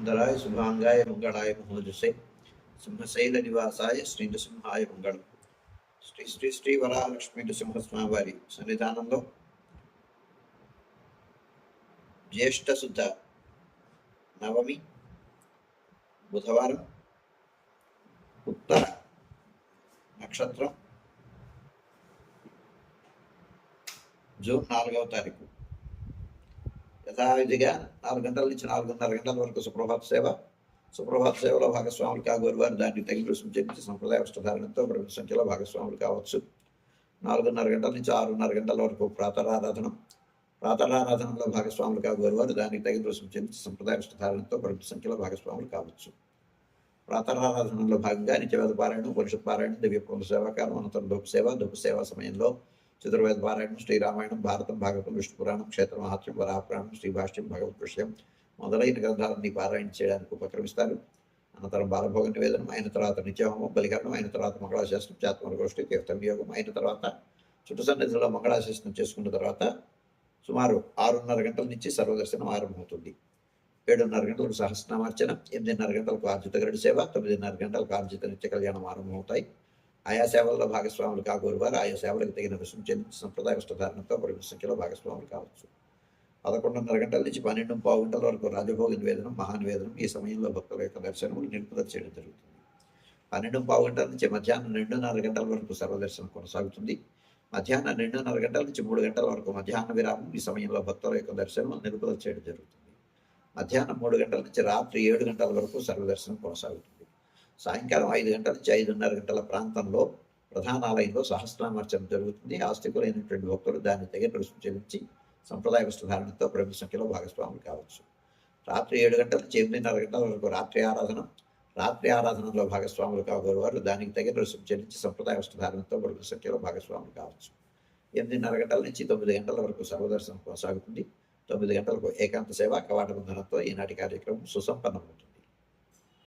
సుందరాయ శుభాంగాయ మంగళాయ మహోజసే. సింహశైల నివాసాయ శ్రీ నృసింహాయ మంగళం. శ్రీ శ్రీ శ్రీ వరాలక్ష్మీ నృసింహస్వామివారి సన్నిధానంలో జ్యేష్ఠ శుద్ధ నవమి బుధవారం ఉత్తర నక్షత్రం జూన్ నాలుగవ తారీఖు. యథావిధిగా నాలుగు గంటల నుంచి నాలుగున్నర గంటల వరకు సుప్రభాత సేవ. సుప్రభాత సేవలో భాగస్వాములు కాగోరు వారు దానికి తగిన రుసుము చెల్లించి సంప్రదాయ వస్త్రధారణతో ప్రముఖ సంఖ్యలో భాగస్వాములు కావచ్చు. నాలుగున్నర గంటల నుంచి ఆరున్నర గంటల వరకు ప్రాతరారాధన. ప్రాతరారాధనలో భాగస్వాములు కాగోరు వారు దానికి తగిన రుసుము చెల్లించి సంప్రదాయ వస్త్రధారణతో ప్రముఖ సంఖ్యలో భాగస్వాములు కావచ్చు. ప్రాతరారాధనలో భాగంగా నిత్యవేద పారాయణం పరిషత్ పారాయణం దివ్య పూర్ణ సేవాకాలం అనంతరం ధూప సేవ ధూప సేవ సమయంలో చతుర్వేద పారాయణం శ్రీరామాయణం భారతం భాగవతం విష్ణు పురాణం క్షేత్ర మహాత్యం వరాహపురాణం శ్రీభాష్యం భగవత్ విషయం మొదలైన గ్రంథాలన్నీ పారాయణ చేయడానికి ఉపక్రమిస్తారు. అనంతరం బాలభోగ నివేదనం అయిన తర్వాత నిత్యహోమం బలికరణం అయిన తర్వాత మంగళాశాస్త్రం చాత్మల గోష్ఠి తీర్థ వినియోగం అయిన తర్వాత చుట్టు సన్నిధిలో మంగళాశాస్త్రం చేసుకున్న తర్వాత సుమారు ఆరున్నర గంటల నుంచి సర్వదర్శనం ఆరంభమవుతుంది. ఏడున్నర గంటలకు సహస్రనామార్చన ఎనిమిదిన్నర గంటలకు ఆర్జిత గరుడి సేవ తొమ్మిదిన్నర గంటలకు ఆర్జిత నిత్య కళ్యాణం ఆరంభమవుతాయి. ఆయా సేవల్లో భాగస్వాములు కాగోరు వారు ఆయా సేవలకు తగిన రుసుము చెల్లించి సంప్రదాయ వస్త్రధారణతో పరిమిత సంఖ్యలో భాగస్వాములు కావచ్చు. పదకొండున్నర గంటల నుంచి పన్నెండు పావు గంటల వరకు రాజభోగ నివేదనం మహానివేదనం ఈ సమయంలో భక్తుల యొక్క దర్శనములు నిలుపుదల చేయడం జరుగుతుంది. పన్నెండు పావు గంటల నుంచి మధ్యాహ్నం రెండున్నర గంటల వరకు సర్వదర్శనం కొనసాగుతుంది. మధ్యాహ్నం రెండున్నర గంటల నుంచి మూడు గంటల వరకు మధ్యాహ్న విరామం ఈ సమయంలో భక్తుల యొక్క దర్శనం నిలుపుదల చేయడం జరుగుతుంది. మధ్యాహ్నం మూడు గంటల నుంచి రాత్రి ఏడు గంటల వరకు సర్వదర్శనం కొనసాగుతుంది. సాయంకాలం ఐదు గంటల నుంచి ఐదున్నర గంటల ప్రాంతంలో ప్రధానాలయంలో సహస్రామర్చన జరుగుతుంది. ఆస్తికులైనటువంటి భక్తులు దాన్ని తగిన రుసుము చెల్లించి సంప్రదాయ వస్త్రధారణతో ప్రముఖ సంఖ్యలో భాగస్వాములు కావచ్చు. రాత్రి ఏడు గంటల నుంచి ఎనిమిదిన్నర గంటల వరకు రాత్రి ఆరాధన రాత్రి ఆరాధనలో భాగస్వాములు కాగోరు వారు దానికి తగిన రుసుము చెల్లించి సంప్రదాయ వస్త్రధారణతో ప్రముఖ సంఖ్యలో భాగస్వాములు కావచ్చు. ఎనిమిదిన్నర గంటల నుంచి తొమ్మిది గంటల వరకు సర్వదర్శనం కొనసాగుతుంది. తొమ్మిది గంటలకు ఏకాంత సేవ కవాట బంధనంతో ఈనాటి కార్యక్రమం సుసంపన్నమవుతుంది.